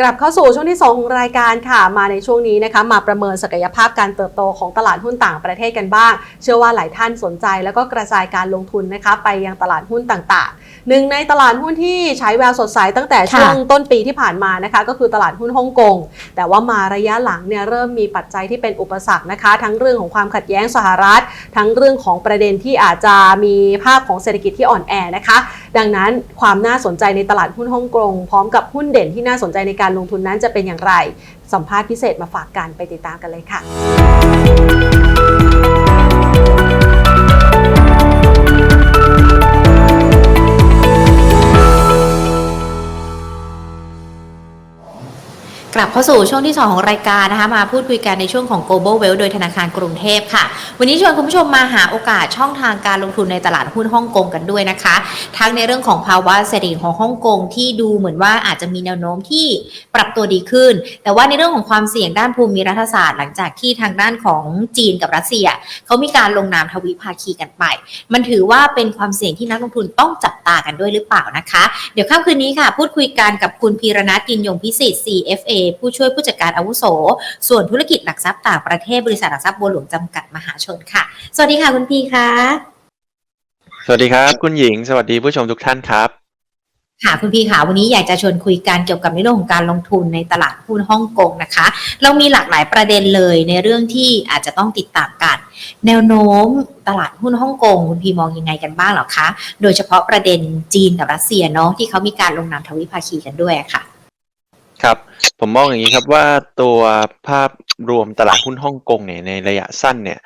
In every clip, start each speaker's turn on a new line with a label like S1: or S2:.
S1: กลับเข้าสู่ช่วงที่ 2 ของรายการค่ะ มาในช่วงนี้นะคะ มาประเมินศักยภาพการเติบโตของตลาดหุ้นต่างประเทศกันบ้าง เชื่อว่าหลายท่านสนใจแล้วก็กระจายการลงทุนนะคะ ไปยังตลาดหุ้นต่างๆ หนึ่งในตลาดหุ้นที่ใช้แววสดใสตั้งแต่ช่วงต้นปีที่ผ่านมานะคะ ก็คือตลาดหุ้นฮ่องกง แต่ว่ามาระยะหลังเนี่ยเริ่มมีปัจจัยที่เป็นอุปสรรคนะคะ ทั้งเรื่องของความขัดแย้งสหรัฐ ทั้งเรื่องของประเด็นที่อาจจะมีภาพของเศรษฐกิจที่อ่อนแอนะคะ ดังนั้นความน่าสนใจในตลาดหุ้นฮ่องกงพร้อมกับหุ้นเด่นที่น่าสนใจในการลงทุนนั้นจะเป็นอย่างไร สัมภาษณ์พิเศษมาฝากกันไปติดตามกันเลยค่ะ
S2: กลับเข้าสู่ช่วงที่ 2 ของรายการนะคะมาพูดคุยกันในช่วงของ global wealth โดยธนาคารกรุงเทพค่ะ วันนี้ชวนคุณผู้ชมมาหาโอกาสช่องทางการลงทุนในตลาดหุ้นฮ่องกงกันด้วยนะคะ ทั้งในเรื่องของภาวะเศรษฐกิจของฮ่องกงที่ดูเหมือนว่าอาจจะมีแนวโน้มที่ปรับตัวดีขึ้น แต่ว่าในเรื่องของความเสี่ยงด้านภูมิรัฐศาสตร์หลังจากที่ทางด้านของจีนกับรัสเซียเขามีการลงนามทวิภาคีกันไป มันถือว่าเป็นความเสี่ยงที่นักลงทุนต้องจับตากันด้วยหรือเปล่านะคะ เดี๋ยวค่ำคืนนี้ค่ะ พูดคุยกันกับคุณพีรนัทกินยงพิสิทธิ์ CFA ผู้ช่วยผู้จัดการอาวุโส ส่วนธุรกิจหลักทรัพย์ต่างประเทศบริษัทหลักทรัพย์บัวหลวงจำกัดมหาชนค่ะ สวัสดีค่ะคุณพีค่ะ
S3: สวัสดีครับ คุณหญิงสวัสดีผู้ชมทุกท่านครับ
S2: ค่ะคุณพีค่ะวันนี้อยากจะชวนคุยกันเกี่ยวกับในเรื่องของการลงทุนในตลาดหุ้นฮ่องกงนะคะ เรามีหลากหลายประเด็นเลยในเรื่องที่อาจจะต้องติดตามกัน แนวโน้มตลาดหุ้นฮ่องกงคุณพีมองยังไงกันบ้างเหรอคะ โดยเฉพาะประเด็นจีนกับรัสเซียเนาะที่เขามีการลงนามทวิภาคีกันด้วยอะค่ะ
S3: ครับ ผมมองอย่างนี้ครับว่าตัวภาพรวมตลาดหุ้นฮ่องกงเนี่ยในระยะสั้นเนี่ย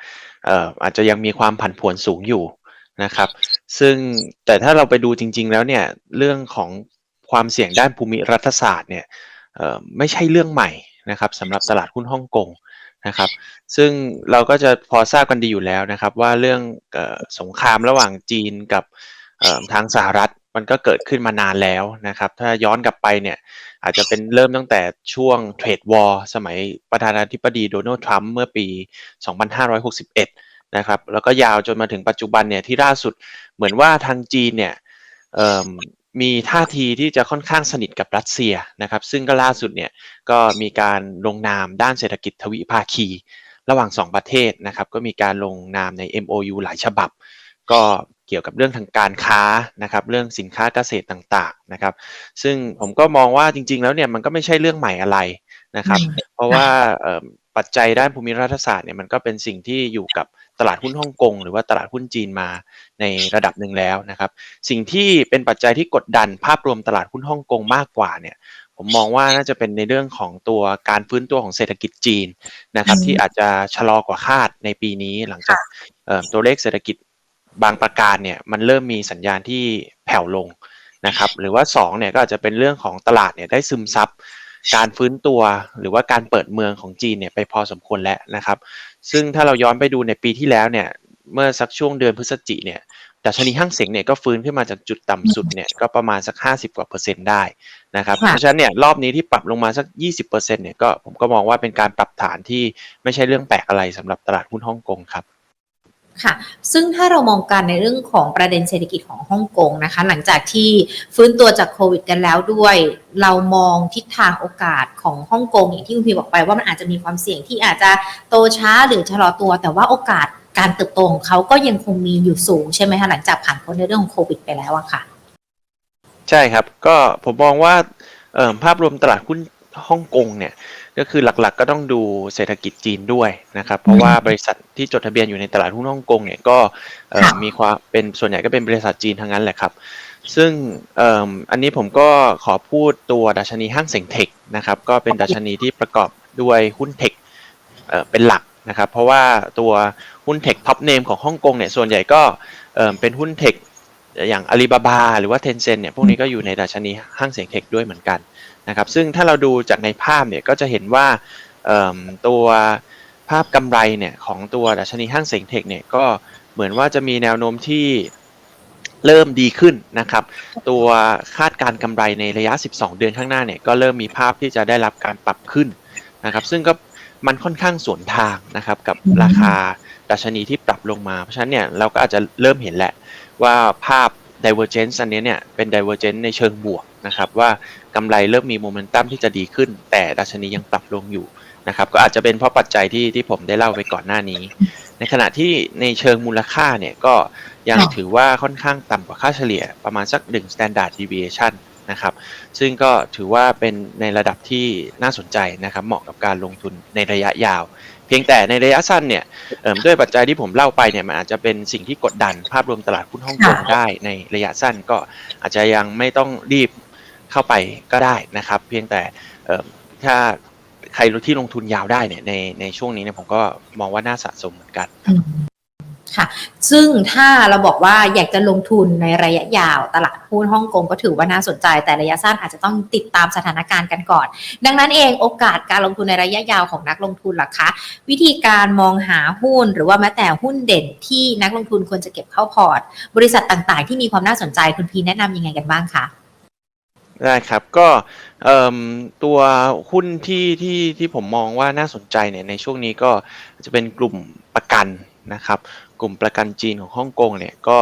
S3: อออาจจะยังมีความผันผวนสูงอยู่นะครับ ซึ่งแต่ถ้าเราไปดูจริง ๆ แล้วเนี่ยเรื่องของความเสี่ยงด้านภูมิรัฐศาสตร์เนี่ยไม่ใช่เรื่องใหม่นะครับสำหรับตลาดหุ้นฮ่องกงนะครับ ซึ่งเราก็จะพอทราบกันดีอยู่แล้วนะครับ ว่าเรื่องออสงครามระหว่างจีนกับทางสหรัฐ มันก็เกิดขึ้นมานานแล้วนะครับ ถ้าย้อนกลับไปเนี่ย อาจจะเป็นเริ่มตั้งแต่ช่วงเทรดวอร์สมัยประธานาธิบดีโดนัลด์ทรัมป์เมื่อปี 2561 นะครับ แล้วก็ยาวจนมาถึงปัจจุบันเนี่ยที่ล่าสุดเหมือนว่าทางจีนเนี่ยมีท่าทีที่จะค่อนข้างสนิทกับรัสเซียนะครับ ซึ่งก็ล่าสุดเนี่ยก็มีการลงนามด้านเศรษฐกิจทวิภาคี ระหว่าง 2 ประเทศนะครับ ก็มีการลงนามใน MOU หลายฉบับ ก็ กี่ยวกับเรื่องทางการค้านะครับเรื่องสินค้าเกษตรต่างๆนะครับ ซึ่งผมก็มองว่าจริง ๆ แล้วเนี่ยมันก็ไม่ใช่เรื่องใหม่อะไรนะครับ เพราะว่าเอ่อปัจจัยด้านภูมิรัฐศาสตร์เนี่ยมันก็เป็นสิ่งที่อยู่กับตลาดหุ้นฮ่องกงหรือว่าตลาดหุ้นจีนมาในระดับหนึ่งแล้วนะครับ สิ่งที่เป็นปัจจัยที่กดดันภาพรวมตลาดหุ้นฮ่องกงมากกว่าเนี่ยผมมองว่าน่าจะเป็นในเรื่องของตัวการฟื้นตัวของเศรษฐกิจจีนนะครับ
S2: อืม
S3: ที่อาจจะชะลอกว่าคาดในปีนี้หลังจากเอ่อตัวเลขเศรษฐกิจ บางประการเนี่ยมันเริ่มมีสัญญาณที่แผ่วลงนะครับ หรือว่าสองเนี่ยก็อาจจะเป็นเรื่องของตลาดเนี่ยได้ซึมซับการฟื้นตัวหรือว่าการเปิดเมืองของจีนเนี่ยไปพอสมควรแล้วนะครับ ซึ่งถ้าเราย้อนไปดูในปีที่แล้วเนี่ยเมื่อสักช่วงเดือนพฤศจิเนี่ยดัชนีห้างเสียงเนี่ยก็ฟื้นขึ้นมาจากจุดต่ำสุดเนี่ยก็ประมาณสัก 50 กว่าเปอร์เซ็นต์ได้นะครับ
S2: ค่ะ
S3: เพราะฉะนั้นเนี่ยรอบนี้ที่ปรับลงมาสัก 20%เนี่ยก็ผมก็มองว่าเป็นการปรับฐานที่ไม่ใช่เรื่องแปลกอะไรสำหรับตลาดหุ้นฮ่องกงครับ
S2: ค่ะ ซึ่งถ้าเรามองกันในเรื่องของประเด็นเศรษฐกิจของฮ่องกงนะคะ หลังจากที่ฟื้นตัวจากโควิดกันแล้วด้วย เรามองทิศทางโอกาสของฮ่องกงอย่างที่คุณพีบอกไปว่ามันอาจจะมีความเสี่ยงที่อาจจะโตช้าหรือชะลอตัว แต่ว่าโอกาสการเติบโตของเขาก็ยังคงมีอยู่สูงใช่ไหมคะหลังจากผ่านพ้นในเรื่องของโควิดไปแล้วอะค่ะ
S3: ใช่ครับ ก็ผมมองว่าภาพรวมตลาดหุ้น ฮ่องกงเนี่ยก็คือหลักๆ ก็ต้องดูเศรษฐกิจจีนด้วยนะครับ เพราะว่าบริษัทที่จดทะเบียนอยู่ในตลาดหุ้นฮ่องกงเนี่ยก็เอ่อ
S2: ค่ะ
S3: มีความเป็นส่วนใหญ่ก็เป็นบริษัทจีนทั้งนั้นแหละครับ ซึ่งเอิ่มอันนี้ผมก็ขอพูดตัวดัชนีห้างเส็งเทคนะครับก็เป็นดัชนีที่ประกอบด้วยหุ้นเทคเอ่อเป็นหลักนะครับ เพราะว่าตัวหุ้นเทคท็อปเนมของฮ่องกงเนี่ยส่วนใหญ่ก็เอิ่มเป็นหุ้นเทคอย่างอาลีบาบาหรือว่า Tencent เนี่ยพวกนี้ก็อยู่ในดัชนีห้างเสียงเทคด้วยเหมือนกัน นะครับซึ่งถ้าเราดูจากในภาพเนี่ยก็จะเห็นว่าตัวภาพกำไรเนี่ยของตัวดัชนีห้างเสียงเทคเนี่ยก็เหมือนว่าจะมีแนวโน้มที่เริ่มดีขึ้นนะครับ ตัวคาดการกำไรในระยะ 12 เดือนข้างหน้าเนี่ยก็เริ่มมีภาพที่จะได้รับการปรับขึ้นนะครับ ซึ่งก็มันค่อนข้างสวนทางนะครับกับราคาดัชนีที่ปรับลงมา เพราะฉะนั้นเนี่ยเราก็อาจจะเริ่มเห็นแหละว่าภาพ divergence อันนี้เนี่ยเป็น divergence ในเชิงบวกนะครับว่ากำไรเริ่มมีโมเมนตัมที่จะดีขึ้น แต่ดัชนียังปรับลงอยู่นะครับก็อาจจะเป็นเพราะปัจจัยที่ที่ผมได้เล่าไปก่อนหน้านี้ ในขณะที่ในเชิงมูลค่าเนี่ยก็ยัง
S2: ค่ะ
S3: ถือว่าค่อนข้างต่ำกว่าค่าเฉลี่ยประมาณสัก1 standard deviation นะครับ ซึ่งก็ถือว่าเป็นในระดับที่น่าสนใจนะครับ เหมาะกับการลงทุนในระยะยาว เพียงแต่ในระยะสั้นเนี่ยเอิ่มด้วยปัจจัยที่ผมเล่าไปเนี่ยมันอาจจะเป็นสิ่งที่กดดันภาพรวมตลาดหุ้นฮ่องกง
S2: ค่ะ
S3: ได้ในระยะสั้นก็อาจจะยังไม่ต้องรีบเข้าไปก็ได้นะครับ เพียงแต่เอิ่มถ้าใครที่ลงทุนยาวได้เนี่ยในในช่วงนี้เนี่ยผมก็มองว่าน่าสะสมเหมือนกัน
S2: อืม ค่ะ ซึ่งถ้าเราบอกว่าอยากจะลงทุนในระยะยาวตลาดหุ้นฮ่องกงก็ถือว่าน่าสนใจ แต่ระยะสั้นอาจจะต้องติดตามสถานการณ์กันก่อน ดังนั้นเองโอกาสการลงทุนในระยะยาวของนักลงทุนล่ะคะ วิธีการมองหาหุ้นหรือว่าแม้แต่หุ้นเด่นที่นักลงทุนควรจะเก็บเข้าพอร์ต บริษัทต่างๆ ที่มีความน่าสนใจคุณพีแนะนำยังไงกันบ้างคะ
S3: ได้ครับก็ตัวหุ้นที่ที่ที่ผมมองว่าน่าสนใจเนี่ยในช่วงนี้ก็จะเป็นกลุ่มประกันนะครับ กลุ่มประกันจีนของฮ่องกงเนี่ยก็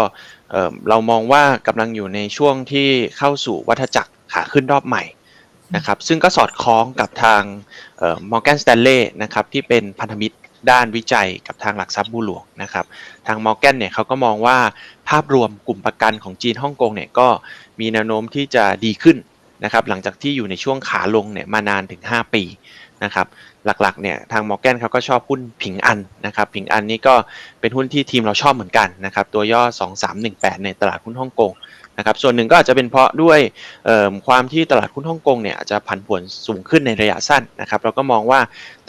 S3: เอิ่มเรามองว่ากำลังอยู่ในช่วงที่เข้าสู่วัฏจักรขาขึ้นรอบใหม่นะครับซึ่งก็สอดคล้องกับทางมอร์แกนสแตนเล่นะครับที่เป็นพันธมิตรด้านวิจัยกับทางหลักทรัพย์บัวหลวงนะครับทางมอร์แกนเนี่ยเขาก็มองว่าภาพรวมกลุ่มประกันของจีนฮ่องกงเนี่ยก็มีแนวโน้มที่จะดีขึ้นนะครับหลังจากที่อยู่ในช่วงขาลงเนี่ยมานานถึง 5 ปีนะครับ หลักๆเนี่ยทางมอร์แกนเขาก็ชอบหุ้นผิงอันนะครับผิงอันนี้ก็เป็นหุ้นที่ทีมเราชอบเหมือนกันนะครับตัวย่อ 2318 ในตลาดหุ้นฮ่องกงนะครับส่วนหนึ่งก็อาจจะเป็นเพราะด้วยเอิ่มความที่ตลาดหุ้นฮ่องกงเนี่ยอาจจะผันผวนสูงขึ้นในระยะสั้นนะครับเราก็มองว่า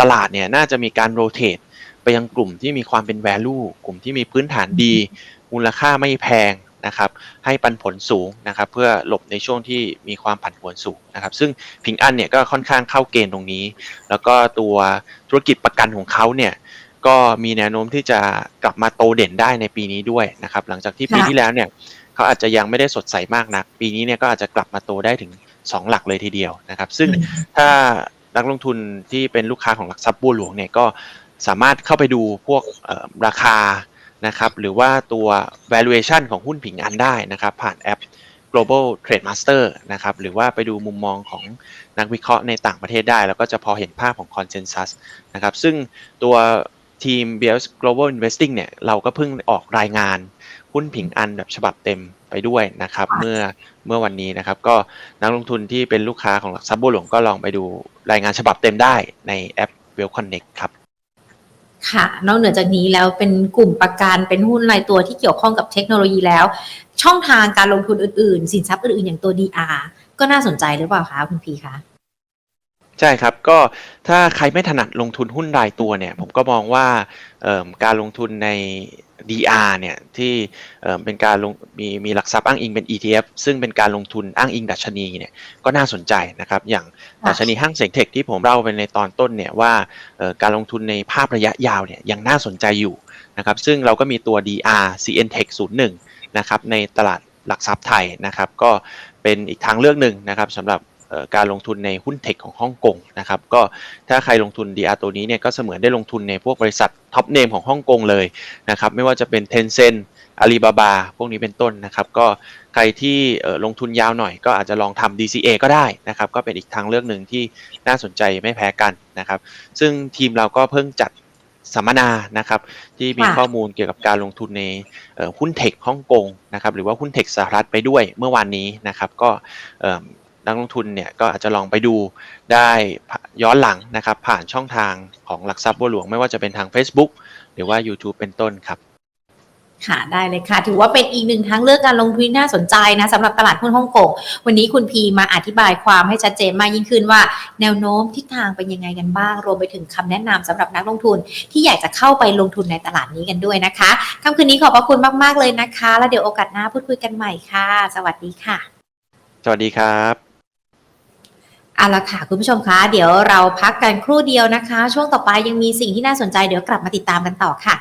S3: ตลาดเนี่ยน่าจะมีการโรเตทไปยังกลุ่มที่มีความเป็น value กลุ่มที่มีพื้นฐานดี มูลค่าไม่แพง นะครับให้ปันผลสูงนะครับเพื่อหลบในช่วงที่มีความผันผวนสูงนะครับซึ่งพิงอันเนี่ยก็ค่อนข้างเข้าเกณฑ์ตรงนี้ แล้วก็ตัวธุรกิจประกันของเขาเนี่ยก็มีแนวโน้มที่จะกลับมาโตเด่นได้ในปีนี้ด้วยนะครับหลังจากที่ปี
S2: ค่ะ
S3: ที่แล้วเนี่ยเขาอาจจะยังไม่ได้สดใสมากนัก ปีนี้เนี่ยก็อาจจะกลับมาโตได้ถึง 2 หลักเลยทีเดียวนะครับ ซึ่งถ้านักลงทุนที่เป็นลูกค้าของหลักทรัพย์บัวหลวงเนี่ยก็สามารถเข้าไปดูพวกเอ่อราคา นะครับหรือว่าตัว valuation ของหุ้นผิงอันได้นะครับ ผ่านแอป global trade master นะครับหรือว่าไปดูมุมมองของนักวิเคราะห์ในต่างประเทศได้ แล้วก็จะพอเห็นภาพของ consensus นะครับซึ่งตัวทีม BS Global Investing เนี่ยเราก็เพิ่งออกรายงานหุ้นผิงอันแบบฉบับเต็มไปด้วยนะครับ เมื่อเมื่อวันนี้นะครับ ก็นักลงทุนที่เป็นลูกค้าของหลักทรัพย์บัวหลวงก็ลองไปดูรายงานฉบับเต็มได้ในแอป Well Connect ครับ
S2: ค่ะ นอกเหนือจากนี้แล้วเป็นกลุ่มประกันเป็นหุ้นรายตัวที่เกี่ยวข้องกับเทคโนโลยีแล้ว ช่องทางการลงทุนอื่นๆ สินทรัพย์อื่นๆ อย่างตัว DR ก็น่าสนใจหรือเปล่าคะคุณพีคะ
S3: ใช่ครับ ก็ถ้าใครไม่ถนัดลงทุนหุ้นรายตัวเนี่ย ผมก็มองว่าเอิ่มการลงทุนใน DR เนี่ยที่เอิ่มเป็นการลงมีมีหลักทรัพย์อ้างอิงเป็น ETF ซึ่งเป็นการลงทุนอ้างอิงดัชนีเนี่ยก็น่าสนใจนะครับ อย่าง
S2: ค่ะ
S3: ดัชนีห้างเซ็งเทคที่ผมเล่าไปในตอนต้นเนี่ยว่าเอ่อการลงทุนในภาพระยะยาวเนี่ยยังน่าสนใจอยู่นะครับ ซึ่งเราก็มีตัว DR CN Tech 01 นะครับในตลาดหลักทรัพย์ไทยนะครับ ก็เป็นอีกทางเลือกหนึ่งนะครับสำหรับเอ่อ การลงทุนในหุ้นเทคของฮ่องกงนะครับก็ถ้าใครลงทุน DR ตัวนี้เนี่ยก็เสมือนได้ลงทุนในพวกบริษัทท็อปเนมของฮ่องกงเลยนะครับไม่ว่าจะเป็น Tencent Alibaba พวกนี้เป็นต้นนะครับ ก็ใครที่เอ่อลงทุนยาวหน่อย ก็อาจจะลองทำ DCA ก็ได้นะครับ ก็เป็นอีกทางเลือกหนึ่งที่น่าสนใจไม่แพ้กันนะครับ ซึ่งทีมเราก็เพิ่งจัดสัมมนานะครับ ที่มี
S2: ค่ะ
S3: ข้อมูลเกี่ยวกับการลงทุนในเอ่อหุ้นเทคฮ่องกงนะครับ หรือว่าหุ้นเทคสหรัฐไปด้วยเมื่อวานนี้นะครับ ก็เอิ่ม นักลงทุนเนี่ยก็อาจจะลองไปดูได้ย้อนหลังนะครับ ผ่านช่องทางของหลักทรัพย์บัวหลวงไม่ว่าจะเป็นทาง Facebook หรือว่า YouTube เป็นต้นครับ
S2: ค่ะได้เลยค่ะ ถือว่าเป็นอีกหนึ่งทางเลือกการลงทุนที่น่าสนใจนะสำหรับตลาดหุ้นฮ่องกงวันนี้คุณพีมาอธิบายความให้ชัดเจนมากยิ่งขึ้นว่า แนวโน้มทิศทางเป็นยังไงกันบ้าง รวมไปถึงคำแนะนำสำหรับนักลงทุนที่อยากจะเข้าไปลงทุนในตลาดนี้กันด้วยนะคะค่ำคืนนี้ขอบพระคุณมาก ๆ เลยนะคะ แล้วเดี๋ยวโอกาสหน้าพูดคุยกันใหม่ค่ะ สวัสดีค่ะ
S3: สวัสดีครับ
S2: เอาละค่ะคุณผู้ชมคะเดี๋ยวเราพักกันครู่เดียวนะคะ ช่วงต่อไปยังมีสิ่งที่น่าสนใจเดี๋ยวกลับมาติดตามกันต่อค่ะ